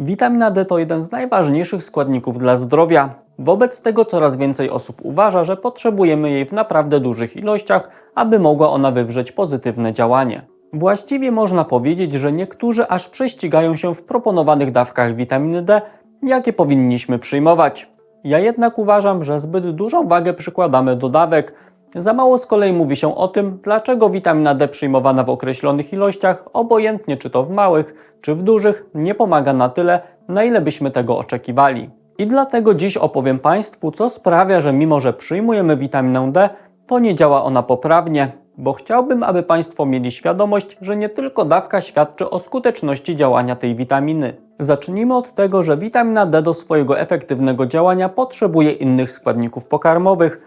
Witamina D to jeden z najważniejszych składników dla zdrowia. Wobec tego coraz więcej osób uważa, że potrzebujemy jej w naprawdę dużych ilościach, aby mogła ona wywrzeć pozytywne działanie. Właściwie można powiedzieć, że niektórzy aż prześcigają się w proponowanych dawkach witaminy D, jakie powinniśmy przyjmować. Ja jednak uważam, że zbyt dużą wagę przykładamy do dawek. Za mało z kolei mówi się o tym, dlaczego witamina D przyjmowana w określonych ilościach, obojętnie czy to w małych, czy w dużych, nie pomaga na tyle, na ile byśmy tego oczekiwali. I dlatego dziś opowiem Państwu, co sprawia, że mimo że przyjmujemy witaminę D, to nie działa ona poprawnie, bo chciałbym, aby Państwo mieli świadomość, że nie tylko dawka świadczy o skuteczności działania tej witaminy. Zacznijmy od tego, że witamina D do swojego efektywnego działania potrzebuje innych składników pokarmowych.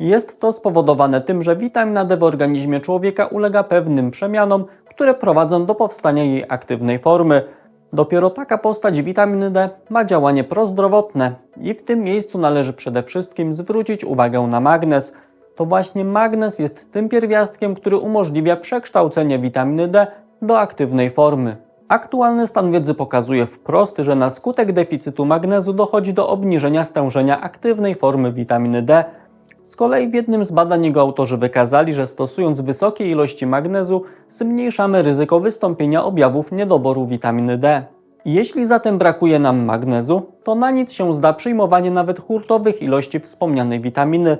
Jest to spowodowane tym, że witamina D w organizmie człowieka ulega pewnym przemianom, które prowadzą do powstania jej aktywnej formy. Dopiero taka postać witaminy D ma działanie prozdrowotne i w tym miejscu należy przede wszystkim zwrócić uwagę na magnez. To właśnie magnez jest tym pierwiastkiem, który umożliwia przekształcenie witaminy D do aktywnej formy. Aktualny stan wiedzy pokazuje wprost, że na skutek deficytu magnezu dochodzi do obniżenia stężenia aktywnej formy witaminy D. Z kolei w jednym z badań jego autorzy wykazali, że stosując wysokie ilości magnezu zmniejszamy ryzyko wystąpienia objawów niedoboru witaminy D. Jeśli zatem brakuje nam magnezu, to na nic się zda przyjmowanie nawet hurtowych ilości wspomnianej witaminy.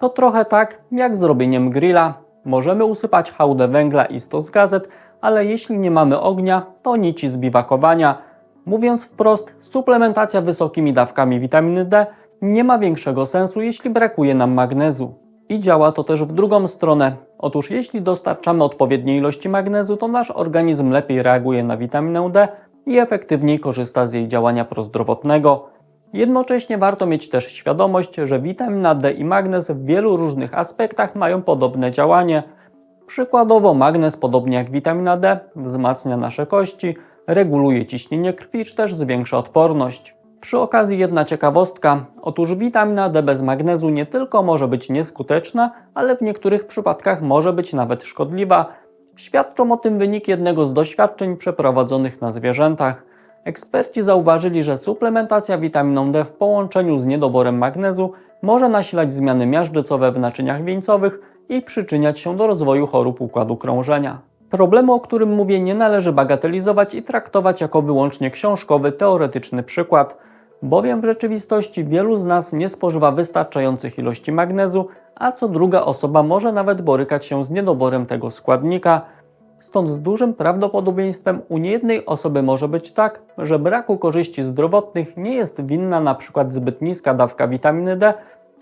To trochę tak jak z robieniem grilla. Możemy usypać hałdę węgla i stos gazet, ale jeśli nie mamy ognia, to nici z biwakowania. Mówiąc wprost, suplementacja wysokimi dawkami witaminy D nie ma większego sensu, jeśli brakuje nam magnezu. I działa to też w drugą stronę. Otóż jeśli dostarczamy odpowiedniej ilości magnezu, to nasz organizm lepiej reaguje na witaminę D i efektywniej korzysta z jej działania prozdrowotnego. Jednocześnie warto mieć też świadomość, że witamina D i magnez w wielu różnych aspektach mają podobne działanie. Przykładowo magnez, podobnie jak witamina D, wzmacnia nasze kości, reguluje ciśnienie krwi czy też zwiększa odporność. Przy okazji jedna ciekawostka. Otóż witamina D bez magnezu nie tylko może być nieskuteczna, ale w niektórych przypadkach może być nawet szkodliwa. Świadczą o tym wyniki jednego z doświadczeń przeprowadzonych na zwierzętach. Eksperci zauważyli, że suplementacja witaminą D w połączeniu z niedoborem magnezu może nasilać zmiany miażdżycowe w naczyniach wieńcowych i przyczyniać się do rozwoju chorób układu krążenia. Problemu, o którym mówię, nie należy bagatelizować i traktować jako wyłącznie książkowy, teoretyczny przykład, bowiem w rzeczywistości wielu z nas nie spożywa wystarczających ilości magnezu, a co druga osoba może nawet borykać się z niedoborem tego składnika. Stąd z dużym prawdopodobieństwem u niejednej osoby może być tak, że braku korzyści zdrowotnych nie jest winna na przykład zbyt niska dawka witaminy D,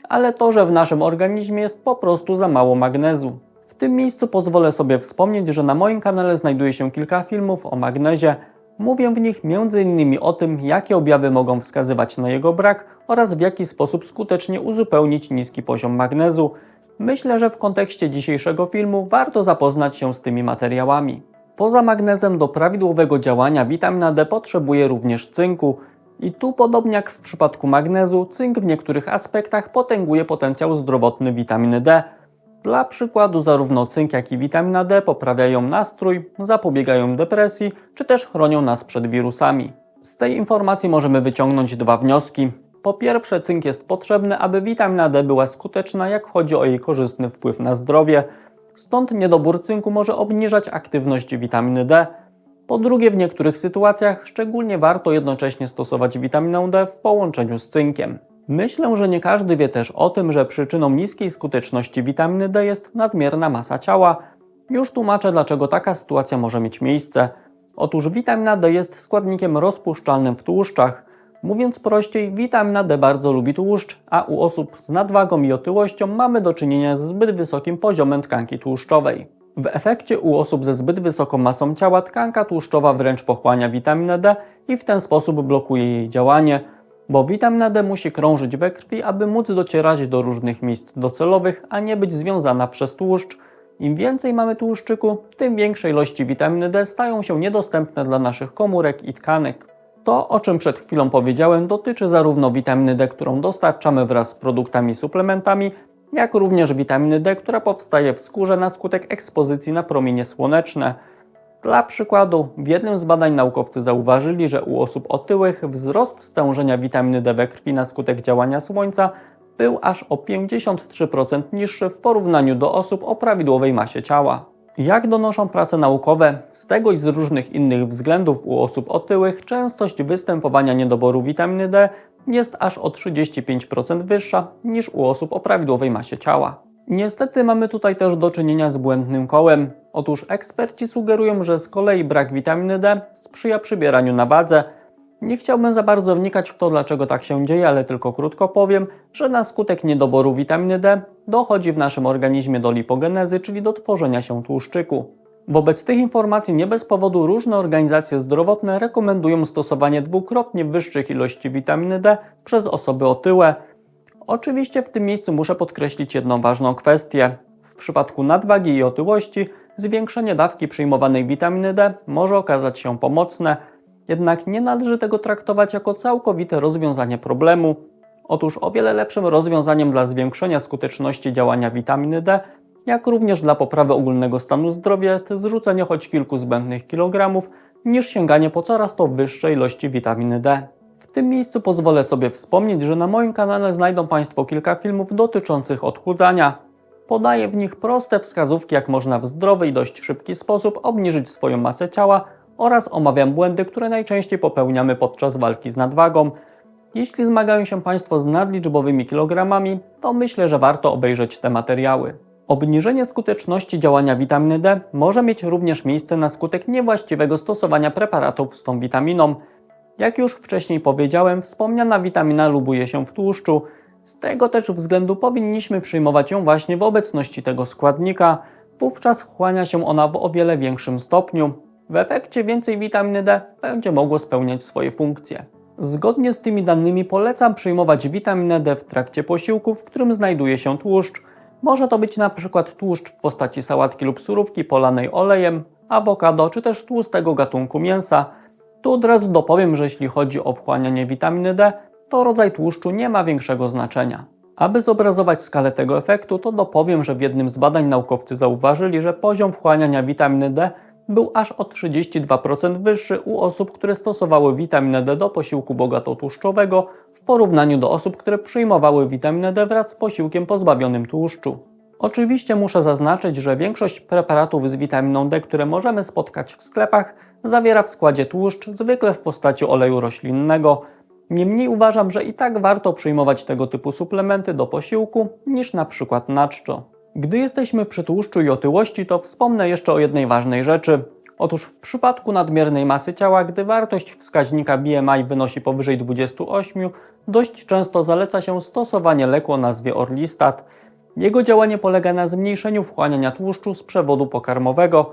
ale to, że w naszym organizmie jest po prostu za mało magnezu. W tym miejscu pozwolę sobie wspomnieć, że na moim kanale znajduje się kilka filmów o magnezie. Mówię w nich m.in. o tym, jakie objawy mogą wskazywać na jego brak oraz w jaki sposób skutecznie uzupełnić niski poziom magnezu. Myślę, że w kontekście dzisiejszego filmu warto zapoznać się z tymi materiałami. Poza magnezem do prawidłowego działania witamina D potrzebuje również cynku. I tu, podobnie jak w przypadku magnezu, cynk w niektórych aspektach potęguje potencjał zdrowotny witaminy D. Dla przykładu, zarówno cynk, jak i witamina D poprawiają nastrój, zapobiegają depresji, czy też chronią nas przed wirusami. Z tej informacji możemy wyciągnąć dwa wnioski. Po pierwsze, cynk jest potrzebny, aby witamina D była skuteczna, jak chodzi o jej korzystny wpływ na zdrowie. Stąd niedobór cynku może obniżać aktywność witaminy D. Po drugie, w niektórych sytuacjach szczególnie warto jednocześnie stosować witaminę D w połączeniu z cynkiem. Myślę, że nie każdy wie też o tym, że przyczyną niskiej skuteczności witaminy D jest nadmierna masa ciała. Już tłumaczę, dlaczego taka sytuacja może mieć miejsce. Otóż witamina D jest składnikiem rozpuszczalnym w tłuszczach. Mówiąc prościej, witamina D bardzo lubi tłuszcz, a u osób z nadwagą i otyłością mamy do czynienia ze zbyt wysokim poziomem tkanki tłuszczowej. W efekcie u osób ze zbyt wysoką masą ciała tkanka tłuszczowa wręcz pochłania witaminę D i w ten sposób blokuje jej działanie, bo witamina D musi krążyć we krwi, aby móc docierać do różnych miejsc docelowych, a nie być związana przez tłuszcz. Im więcej mamy tłuszczyku, tym większe ilości witaminy D stają się niedostępne dla naszych komórek i tkanek. To, o czym przed chwilą powiedziałem, dotyczy zarówno witaminy D, którą dostarczamy wraz z produktami i suplementami, jak również witaminy D, która powstaje w skórze na skutek ekspozycji na promienie słoneczne. Dla przykładu, w jednym z badań naukowcy zauważyli, że u osób otyłych wzrost stężenia witaminy D we krwi na skutek działania słońca był aż o 53% niższy w porównaniu do osób o prawidłowej masie ciała. Jak donoszą prace naukowe, z tego i z różnych innych względów u osób otyłych częstość występowania niedoboru witaminy D jest aż o 35% wyższa niż u osób o prawidłowej masie ciała. Niestety mamy tutaj też do czynienia z błędnym kołem. Otóż eksperci sugerują, że z kolei brak witaminy D sprzyja przybieraniu na wadze. Nie chciałbym za bardzo wnikać w to, dlaczego tak się dzieje, ale tylko krótko powiem, że na skutek niedoboru witaminy D dochodzi w naszym organizmie do lipogenezy, czyli do tworzenia się tłuszczyku. Wobec tych informacji nie bez powodu różne organizacje zdrowotne rekomendują stosowanie dwukrotnie wyższych ilości witaminy D przez osoby otyłe. Oczywiście w tym miejscu muszę podkreślić jedną ważną kwestię. W przypadku nadwagi i otyłości zwiększenie dawki przyjmowanej witaminy D może okazać się pomocne, jednak nie należy tego traktować jako całkowite rozwiązanie problemu. Otóż o wiele lepszym rozwiązaniem dla zwiększenia skuteczności działania witaminy D, jak również dla poprawy ogólnego stanu zdrowia jest zrzucenie choć kilku zbędnych kilogramów, niż sięganie po coraz to wyższej ilości witaminy D. W tym miejscu pozwolę sobie wspomnieć, że na moim kanale znajdą Państwo kilka filmów dotyczących odchudzania. Podaję w nich proste wskazówki, jak można w zdrowy i dość szybki sposób obniżyć swoją masę ciała oraz omawiam błędy, które najczęściej popełniamy podczas walki z nadwagą. Jeśli zmagają się Państwo z nadliczbowymi kilogramami, to myślę, że warto obejrzeć te materiały. Obniżenie skuteczności działania witaminy D może mieć również miejsce na skutek niewłaściwego stosowania preparatów z tą witaminą. Jak już wcześniej powiedziałem, wspomniana witamina lubuje się w tłuszczu. Z tego też względu powinniśmy przyjmować ją właśnie w obecności tego składnika. Wówczas wchłania się ona w o wiele większym stopniu. W efekcie więcej witaminy D będzie mogło spełniać swoje funkcje. Zgodnie z tymi danymi polecam przyjmować witaminę D w trakcie posiłku, w którym znajduje się tłuszcz. Może to być na przykład tłuszcz w postaci sałatki lub surówki polanej olejem, awokado czy też tłustego gatunku mięsa. Tu od razu dopowiem, że jeśli chodzi o wchłanianie witaminy D, to rodzaj tłuszczu nie ma większego znaczenia. Aby zobrazować skalę tego efektu, to dopowiem, że w jednym z badań naukowcy zauważyli, że poziom wchłaniania witaminy D był aż o 32% wyższy u osób, które stosowały witaminę D do posiłku bogato tłuszczowego w porównaniu do osób, które przyjmowały witaminę D wraz z posiłkiem pozbawionym tłuszczu. Oczywiście muszę zaznaczyć, że większość preparatów z witaminą D, które możemy spotkać w sklepach, zawiera w składzie tłuszcz, zwykle w postaci oleju roślinnego. Niemniej uważam, że i tak warto przyjmować tego typu suplementy do posiłku niż na przykład na czczo. Gdy jesteśmy przy tłuszczu i otyłości, to wspomnę jeszcze o jednej ważnej rzeczy. Otóż w przypadku nadmiernej masy ciała, gdy wartość wskaźnika BMI wynosi powyżej 28, dość często zaleca się stosowanie leku o nazwie Orlistat. Jego działanie polega na zmniejszeniu wchłaniania tłuszczu z przewodu pokarmowego.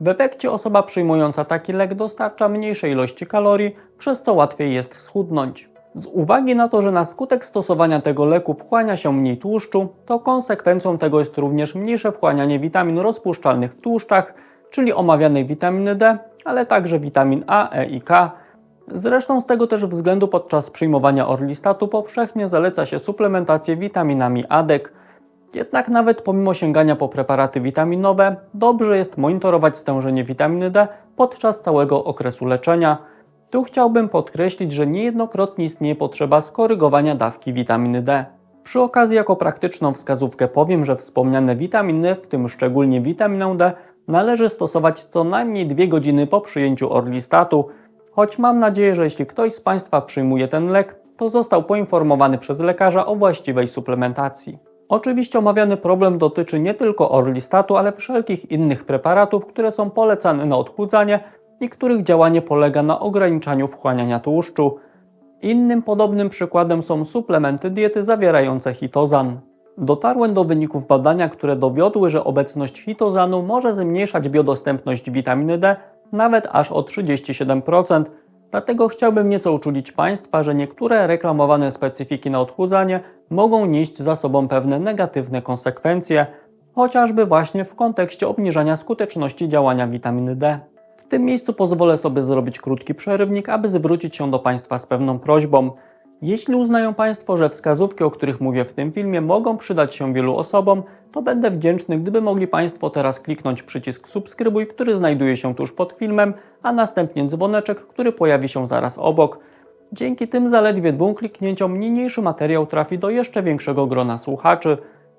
W efekcie osoba przyjmująca taki lek dostarcza mniejszej ilości kalorii, przez co łatwiej jest schudnąć. Z uwagi na to, że na skutek stosowania tego leku wchłania się mniej tłuszczu, to konsekwencją tego jest również mniejsze wchłanianie witamin rozpuszczalnych w tłuszczach, czyli omawianej witaminy D, ale także witamin A, E i K. Zresztą z tego też względu podczas przyjmowania orlistatu powszechnie zaleca się suplementację witaminami ADEK. Jednak nawet pomimo sięgania po preparaty witaminowe, dobrze jest monitorować stężenie witaminy D podczas całego okresu leczenia. Tu chciałbym podkreślić, że niejednokrotnie istnieje potrzeba skorygowania dawki witaminy D. Przy okazji jako praktyczną wskazówkę powiem, że wspomniane witaminy, w tym szczególnie witaminę D, należy stosować co najmniej 2 godziny po przyjęciu orlistatu, choć mam nadzieję, że jeśli ktoś z Państwa przyjmuje ten lek, to został poinformowany przez lekarza o właściwej suplementacji. Oczywiście omawiany problem dotyczy nie tylko orlistatu, ale wszelkich innych preparatów, które są polecane na odchudzanie i których działanie polega na ograniczaniu wchłaniania tłuszczu. Innym podobnym przykładem są suplementy diety zawierające hitozan. Dotarłem do wyników badania, które dowiodły, że obecność hitozanu może zmniejszać biodostępność witaminy D nawet aż o 37%. Dlatego chciałbym nieco uczulić Państwa, że niektóre reklamowane specyfiki na odchudzanie mogą nieść za sobą pewne negatywne konsekwencje, chociażby właśnie w kontekście obniżania skuteczności działania witaminy D. W tym miejscu pozwolę sobie zrobić krótki przerywnik, aby zwrócić się do Państwa z pewną prośbą. Jeśli uznają Państwo, że wskazówki, o których mówię w tym filmie, mogą przydać się wielu osobom, to będę wdzięczny, gdyby mogli Państwo teraz kliknąć przycisk subskrybuj, który znajduje się tuż pod filmem, a następnie dzwoneczek, który pojawi się zaraz obok. Dzięki tym zaledwie dwóm kliknięciom niniejszy materiał trafi do jeszcze większego grona słuchaczy.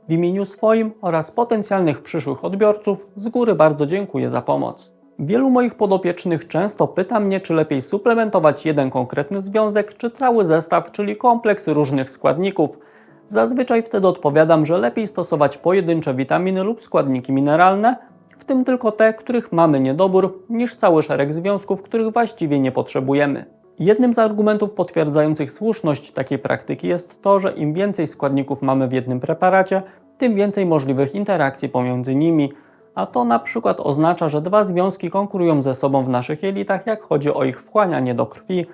W imieniu swoim oraz potencjalnych przyszłych odbiorców z góry bardzo dziękuję za pomoc. Wielu moich podopiecznych często pyta mnie, czy lepiej suplementować jeden konkretny związek, czy cały zestaw, czyli kompleks różnych składników. Zazwyczaj wtedy odpowiadam, że lepiej stosować pojedyncze witaminy lub składniki mineralne, w tym tylko te, których mamy niedobór, niż cały szereg związków, których właściwie nie potrzebujemy. Jednym z argumentów potwierdzających słuszność takiej praktyki jest to, że im więcej składników mamy w jednym preparacie, tym więcej możliwych interakcji pomiędzy nimi, a to na przykład oznacza, że dwa związki konkurują ze sobą w naszych jelitach, jak chodzi o ich wchłanianie do krwi.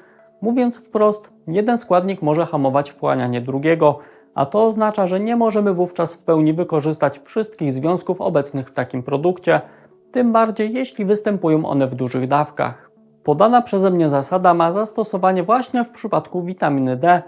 Mówiąc wprost, jeden składnik może hamować wchłanianie drugiego, a to oznacza, że nie możemy wówczas w pełni wykorzystać wszystkich związków obecnych w takim produkcie, tym bardziej jeśli występują one w dużych dawkach. Podana przeze mnie zasada ma zastosowanie właśnie w przypadku witaminy D.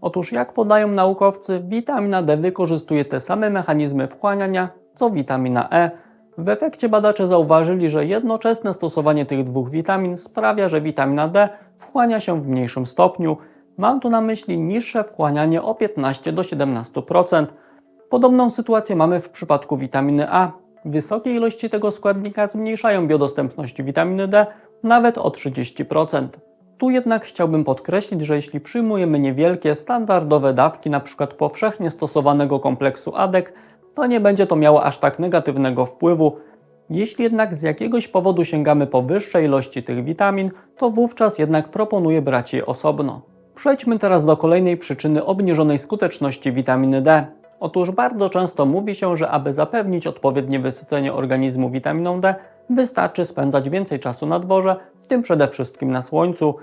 Otóż, jak podają naukowcy, witamina D wykorzystuje te same mechanizmy wchłaniania co witamina E. W efekcie badacze zauważyli, że jednoczesne stosowanie tych dwóch witamin sprawia, że witamina D wchłania się w mniejszym stopniu. Mam tu na myśli niższe wchłanianie o 15 do 17%. Podobną sytuację mamy w przypadku witaminy A. Wysokie ilości tego składnika zmniejszają biodostępność witaminy D nawet o 30%. Tu jednak chciałbym podkreślić, że jeśli przyjmujemy niewielkie, standardowe dawki np. powszechnie stosowanego kompleksu ADEK, to nie będzie to miało aż tak negatywnego wpływu. Jeśli jednak z jakiegoś powodu sięgamy po wyższe ilości tych witamin, to wówczas jednak proponuję brać je osobno. Przejdźmy teraz do kolejnej przyczyny obniżonej skuteczności witaminy D. Otóż bardzo często mówi się, że aby zapewnić odpowiednie wysycenie organizmu witaminą D, wystarczy spędzać więcej czasu na dworze, w tym przede wszystkim na słońcu.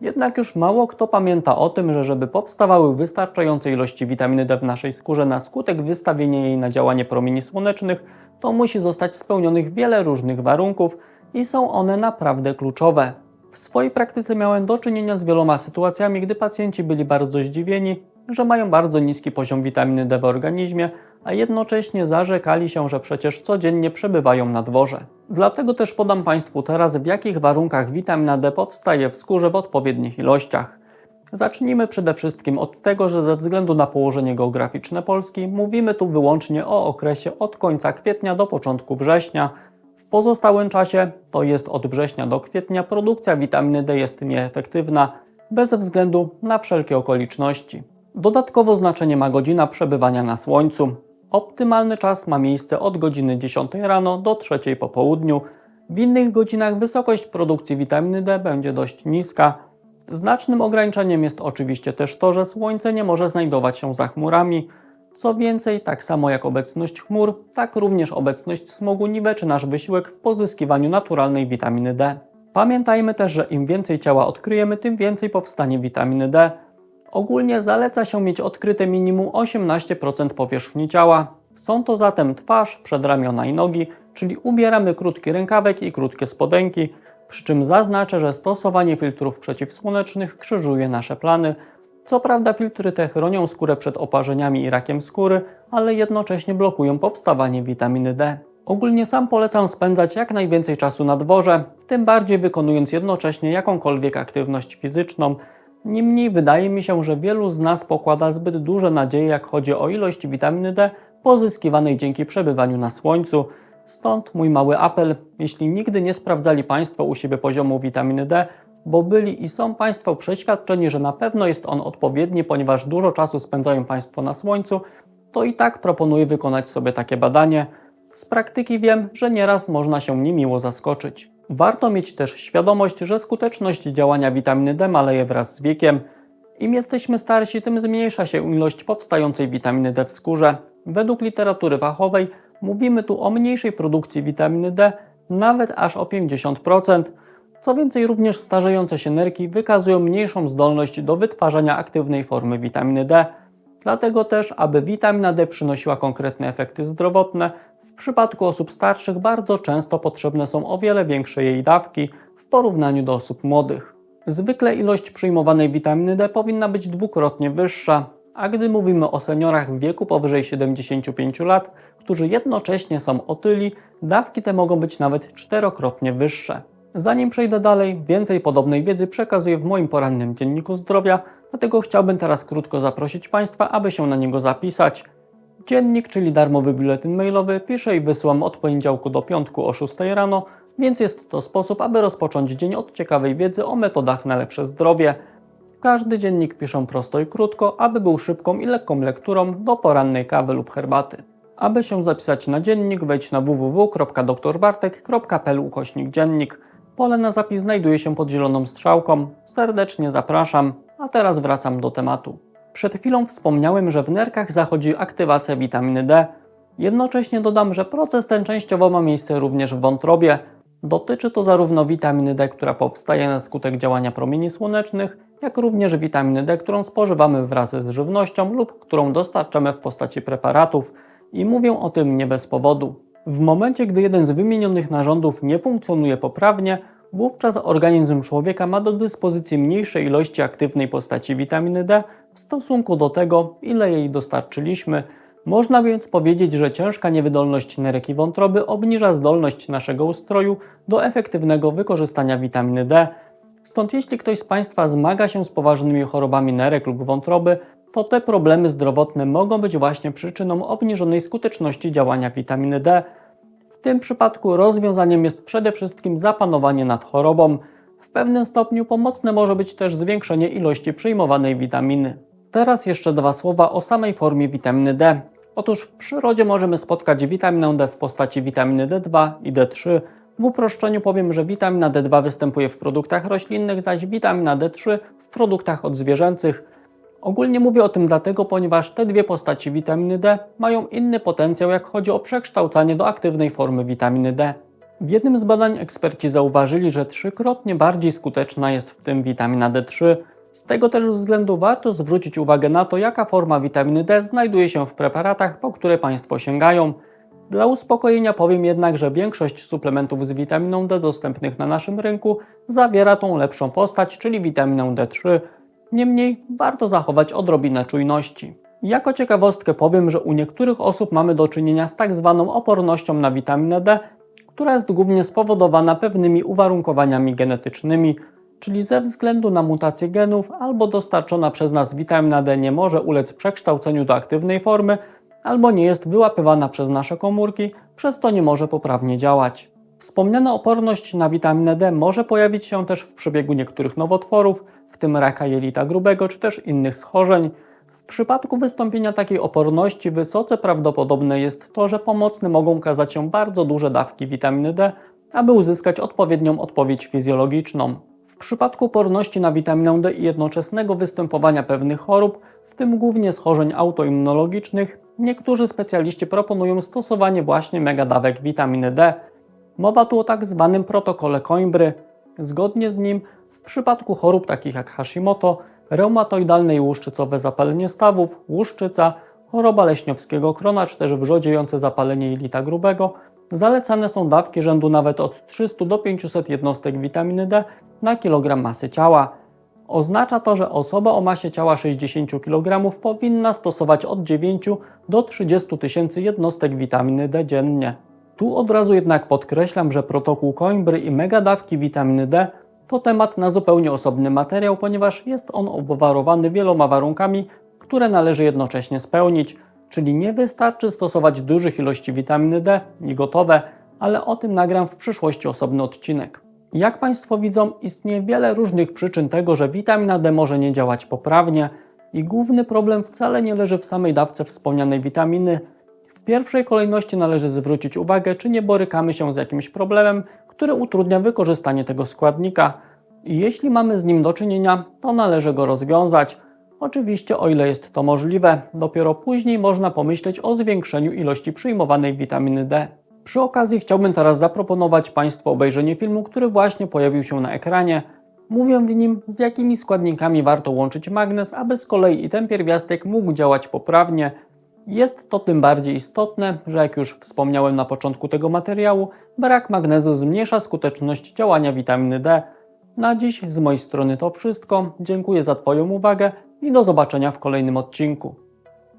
Jednak już mało kto pamięta o tym, że żeby powstawały wystarczające ilości witaminy D w naszej skórze na skutek wystawienia jej na działanie promieni słonecznych, to musi zostać spełnionych wiele różnych warunków i są one naprawdę kluczowe. W swojej praktyce miałem do czynienia z wieloma sytuacjami, gdy pacjenci byli bardzo zdziwieni, że mają bardzo niski poziom witaminy D w organizmie, a jednocześnie zarzekali się, że przecież codziennie przebywają na dworze. Dlatego też podam Państwu teraz, w jakich warunkach witamina D powstaje w skórze w odpowiednich ilościach. Zacznijmy przede wszystkim od tego, że ze względu na położenie geograficzne Polski mówimy tu wyłącznie o okresie od końca kwietnia do początku września. W pozostałym czasie, to jest od września do kwietnia, produkcja witaminy D jest nieefektywna bez względu na wszelkie okoliczności. Dodatkowo znaczenie ma godzina przebywania na słońcu. Optymalny czas ma miejsce od godziny 10 rano do 3 po południu. W innych godzinach wysokość produkcji witaminy D będzie dość niska. Znacznym ograniczeniem jest oczywiście też to, że słońce nie może znajdować się za chmurami. Co więcej, tak samo jak obecność chmur, tak również obecność smogu niweczy nasz wysiłek w pozyskiwaniu naturalnej witaminy D. Pamiętajmy też, że im więcej ciała odkryjemy, tym więcej powstanie witaminy D. Ogólnie zaleca się mieć odkryte minimum 18% powierzchni ciała. Są to zatem twarz, przedramiona i nogi, czyli ubieramy krótki rękawek i krótkie spodenki, przy czym zaznaczę, że stosowanie filtrów przeciwsłonecznych krzyżuje nasze plany. Co prawda filtry te chronią skórę przed oparzeniami i rakiem skóry, ale jednocześnie blokują powstawanie witaminy D. Ogólnie sam polecam spędzać jak najwięcej czasu na dworze, tym bardziej wykonując jednocześnie jakąkolwiek aktywność fizyczną, Niemniej wydaje mi się, że wielu z nas pokłada zbyt duże nadzieje, jak chodzi o ilość witaminy D pozyskiwanej dzięki przebywaniu na słońcu. Stąd mój mały apel, jeśli nigdy nie sprawdzali Państwo u siebie poziomu witaminy D, bo byli i są Państwo przeświadczeni, że na pewno jest on odpowiedni, ponieważ dużo czasu spędzają Państwo na słońcu, to i tak proponuję wykonać sobie takie badanie. Z praktyki wiem, że nieraz można się niemiło zaskoczyć. Warto mieć też świadomość, że skuteczność działania witaminy D maleje wraz z wiekiem. Im jesteśmy starsi, tym zmniejsza się ilość powstającej witaminy D w skórze. Według literatury fachowej mówimy tu o mniejszej produkcji witaminy D, nawet aż o 50%. Co więcej, również starzejące się nerki wykazują mniejszą zdolność do wytwarzania aktywnej formy witaminy D. Dlatego też, aby witamina D przynosiła konkretne efekty zdrowotne, przypadku osób starszych bardzo często potrzebne są o wiele większe jej dawki w porównaniu do osób młodych. Zwykle ilość przyjmowanej witaminy D powinna być dwukrotnie wyższa, a gdy mówimy o seniorach w wieku powyżej 75 lat, którzy jednocześnie są otyli, dawki te mogą być nawet czterokrotnie wyższe. Zanim przejdę dalej, więcej podobnej wiedzy przekazuję w moim porannym dzienniku zdrowia, dlatego chciałbym teraz krótko zaprosić Państwa, aby się na niego zapisać. Dziennik, czyli darmowy biuletyn mailowy, piszę i wysyłam od poniedziałku do piątku o 6 rano, więc jest to sposób, aby rozpocząć dzień od ciekawej wiedzy o metodach na lepsze zdrowie. Każdy dziennik piszę prosto i krótko, aby był szybką i lekką lekturą do porannej kawy lub herbaty. Aby się zapisać na dziennik, wejdź na www.doktorbartek.pl ukośnik dziennik. Pole na zapis znajduje się pod zieloną strzałką. Serdecznie zapraszam, a teraz wracam do tematu. Przed chwilą wspomniałem, że w nerkach zachodzi aktywacja witaminy D. Jednocześnie dodam, że proces ten częściowo ma miejsce również w wątrobie. Dotyczy to zarówno witaminy D, która powstaje na skutek działania promieni słonecznych, jak również witaminy D, którą spożywamy wraz z żywnością lub którą dostarczamy w postaci preparatów. I mówię o tym nie bez powodu. W momencie, gdy jeden z wymienionych narządów nie funkcjonuje poprawnie, wówczas organizm człowieka ma do dyspozycji mniejsze ilości aktywnej postaci witaminy D w stosunku do tego, ile jej dostarczyliśmy. Można więc powiedzieć, że ciężka niewydolność nerek i wątroby obniża zdolność naszego ustroju do efektywnego wykorzystania witaminy D. Stąd jeśli ktoś z Państwa zmaga się z poważnymi chorobami nerek lub wątroby, to te problemy zdrowotne mogą być właśnie przyczyną obniżonej skuteczności działania witaminy D. W tym przypadku rozwiązaniem jest przede wszystkim zapanowanie nad chorobą. W pewnym stopniu pomocne może być też zwiększenie ilości przyjmowanej witaminy. Teraz jeszcze dwa słowa o samej formie witaminy D. Otóż w przyrodzie możemy spotkać witaminę D w postaci witaminy D2 i D3. W uproszczeniu powiem, że witamina D2 występuje w produktach roślinnych, zaś witamina D3 w produktach odzwierzęcych. Ogólnie mówię o tym dlatego, ponieważ te dwie postaci witaminy D mają inny potencjał, jak chodzi o przekształcanie do aktywnej formy witaminy D. W jednym z badań eksperci zauważyli, że trzykrotnie bardziej skuteczna jest w tym witamina D3. Z tego też względu warto zwrócić uwagę na to, jaka forma witaminy D znajduje się w preparatach, po które Państwo sięgają. Dla uspokojenia powiem jednak, że większość suplementów z witaminą D dostępnych na naszym rynku zawiera tą lepszą postać, czyli witaminę D3. Niemniej warto zachować odrobinę czujności. Jako ciekawostkę powiem, że u niektórych osób mamy do czynienia z tak zwaną opornością na witaminę D, która jest głównie spowodowana pewnymi uwarunkowaniami genetycznymi, czyli ze względu na mutację genów albo dostarczona przez nas witamina D nie może ulec przekształceniu do aktywnej formy, albo nie jest wyłapywana przez nasze komórki, przez to nie może poprawnie działać. Wspomniana oporność na witaminę D może pojawić się też w przebiegu niektórych nowotworów, w tym raka jelita grubego czy też innych schorzeń. Przypadku wystąpienia takiej oporności wysoce prawdopodobne jest to, że pomocne mogą okazać się bardzo duże dawki witaminy D, aby uzyskać odpowiednią odpowiedź fizjologiczną. W przypadku oporności na witaminę D i jednoczesnego występowania pewnych chorób, w tym głównie schorzeń autoimmunologicznych, niektórzy specjaliści proponują stosowanie właśnie megadawek witaminy D. Mowa tu o tak zwanym protokole Coimbry. Zgodnie z nim, w przypadku chorób takich jak Hashimoto, reumatoidalne i łuszczycowe zapalenie stawów, łuszczyca, choroba leśniowskiego krona czy też wrzodziejące zapalenie jelita grubego, zalecane są dawki rzędu nawet od 300 do 500 jednostek witaminy D na kilogram masy ciała. Oznacza to, że osoba o masie ciała 60 kg powinna stosować od 9 do 30 tysięcy jednostek witaminy D dziennie. Tu od razu jednak podkreślam, że protokół Coimbry i megadawki witaminy D to temat na zupełnie osobny materiał, ponieważ jest on obwarowany wieloma warunkami, które należy jednocześnie spełnić, czyli nie wystarczy stosować dużych ilości witaminy D i gotowe, ale o tym nagram w przyszłości osobny odcinek. Jak Państwo widzą, istnieje wiele różnych przyczyn tego, że witamina D może nie działać poprawnie i główny problem wcale nie leży w samej dawce wspomnianej witaminy. W pierwszej kolejności należy zwrócić uwagę, czy nie borykamy się z jakimś problemem, który utrudnia wykorzystanie tego składnika. I jeśli mamy z nim do czynienia, to należy go rozwiązać. Oczywiście, o ile jest to możliwe, dopiero później można pomyśleć o zwiększeniu ilości przyjmowanej witaminy D. Przy okazji chciałbym teraz zaproponować Państwu obejrzenie filmu, który właśnie pojawił się na ekranie. Mówię w nim, z jakimi składnikami warto łączyć magnez, aby z kolei i ten pierwiastek mógł działać poprawnie. Jest to tym bardziej istotne, że jak już wspomniałem na początku tego materiału, brak magnezu zmniejsza skuteczność działania witaminy D. Na dziś z mojej strony to wszystko. Dziękuję za Twoją uwagę i do zobaczenia w kolejnym odcinku.